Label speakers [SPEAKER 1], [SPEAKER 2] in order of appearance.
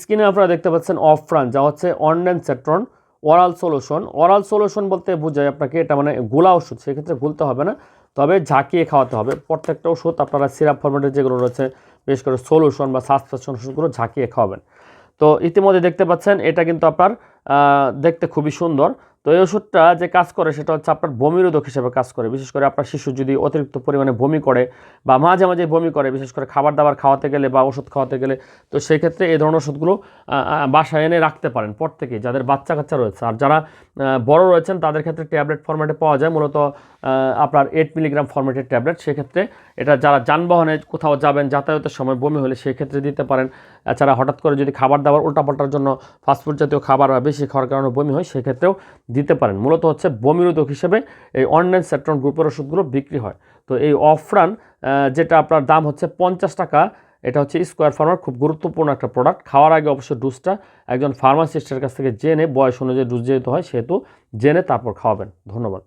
[SPEAKER 1] স্ক্রিনে আপনারা দেখতে পাচ্ছেন অফরান যা হচ্ছে online Setron oral solution oral solution বলতে বোঝায় আপনাকে এটা মানে গোলা ওষুধ, সেক্ষেত্রে গুলতে হবে না। তবে ঝাঁকিয়ে খাওয়াতে হবে। প্রত্যেকটা ওষুধ আপনারা সিরাপ ফরম্যাটের যেগুলো রয়েছে, বিশেষ করে সলিউশন বা সাসপেনশন ওষুধগুলো ঝাঁকিয়ে খাওয়াবেন। তো ইতিমধ্যে দেখতে পাচ্ছেন, এটা কিন্তু আপনার দেখতে খুবই সুন্দর। তো এই ওষুধটা যে কাজ করে, সেটা হচ্ছে আপনার বমিরোধক হিসেবে কাজ করে। বিশেষ করে আপনার শিশু যদি অতিরিক্ত পরিমাণে বমি করে বা মাঝে মাঝে বমি করে, বিশেষ করে খাবার দাবার খাওয়াতে গেলে বা ওষুধ খাওয়াতে গেলে, তো সেই ক্ষেত্রে এই ধরনের ওষুধগুলো বাসায় এনে রাখতে পারেন প্রত্যেকেই যাদের বাচ্চা কাচ্চা রয়েছে। আর যারা বড় রয়েছেন, তাদের ক্ষেত্রে ট্যাবলেট ফরম্যাটে পাওয়া যায়, মূলত আপনার এইট মিলিগ্রাম ফরম্যাটের ট্যাবলেট সেক্ষেত্রে এটা যারা যানবাহনে কোথাও যাবেন, যাতায়াতের সময় বমি হলে সেই ক্ষেত্রে দিতে পারেন। এছাড়া হঠাৎ করে যদি খাবার দাবার উল্টাপাল্টার জন্য ফাস্টফুড জাতীয় খাবার বা বেশি খাওয়ার কারণে বমি হয়, সেক্ষেত্রেও দিতে পারেন। মূলত হচ্ছে বমিরোধক হিসেবে এই অনলাইন সেট্রন গ্রুপের ওষুধগুলো বিক্রি হয়। তো এই অফ রান যেটা আপনার দাম হচ্ছে পঞ্চাশ টাকা, এটা হচ্ছে স্কোয়ার ফার্মার খুব গুরুত্বপূর্ণ একটা প্রোডাক্ট খাওয়ার আগে অবশ্যই ডুসটা একজন ফার্মাসিস্টের কাছ থেকে জেনে, বয়স অনুযায়ী ডুস যেহেতু হয়, সেহেতু জেনে তারপর খাওয়াবেন। ধন্যবাদ।